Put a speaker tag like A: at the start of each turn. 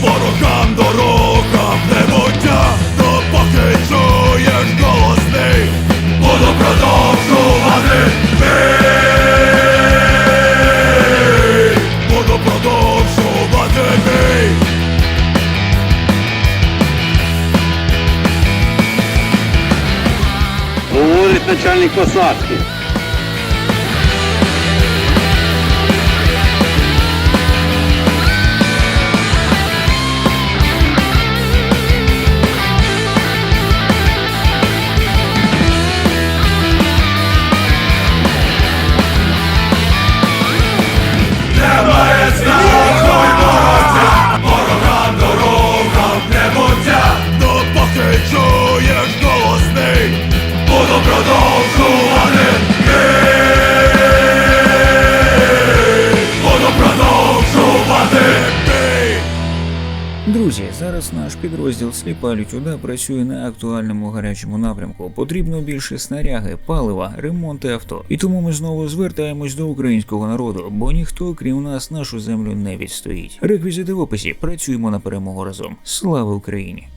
A: ворогам дорогам небуття, допоки чуєш голос мій, буду продовжувати бій, буду продовжувати
B: начальник посадки.
C: Друзі, зараз наш підрозділ Сліпа Лютюда працює на актуальному гарячому напрямку. Потрібно більше снаряги, палива, ремонти авто. І тому ми знову звертаємось до українського народу, бо ніхто, крім нас, нашу землю не відстоїть. Реквізити в описі. Працюємо на перемогу разом. Слава Україні!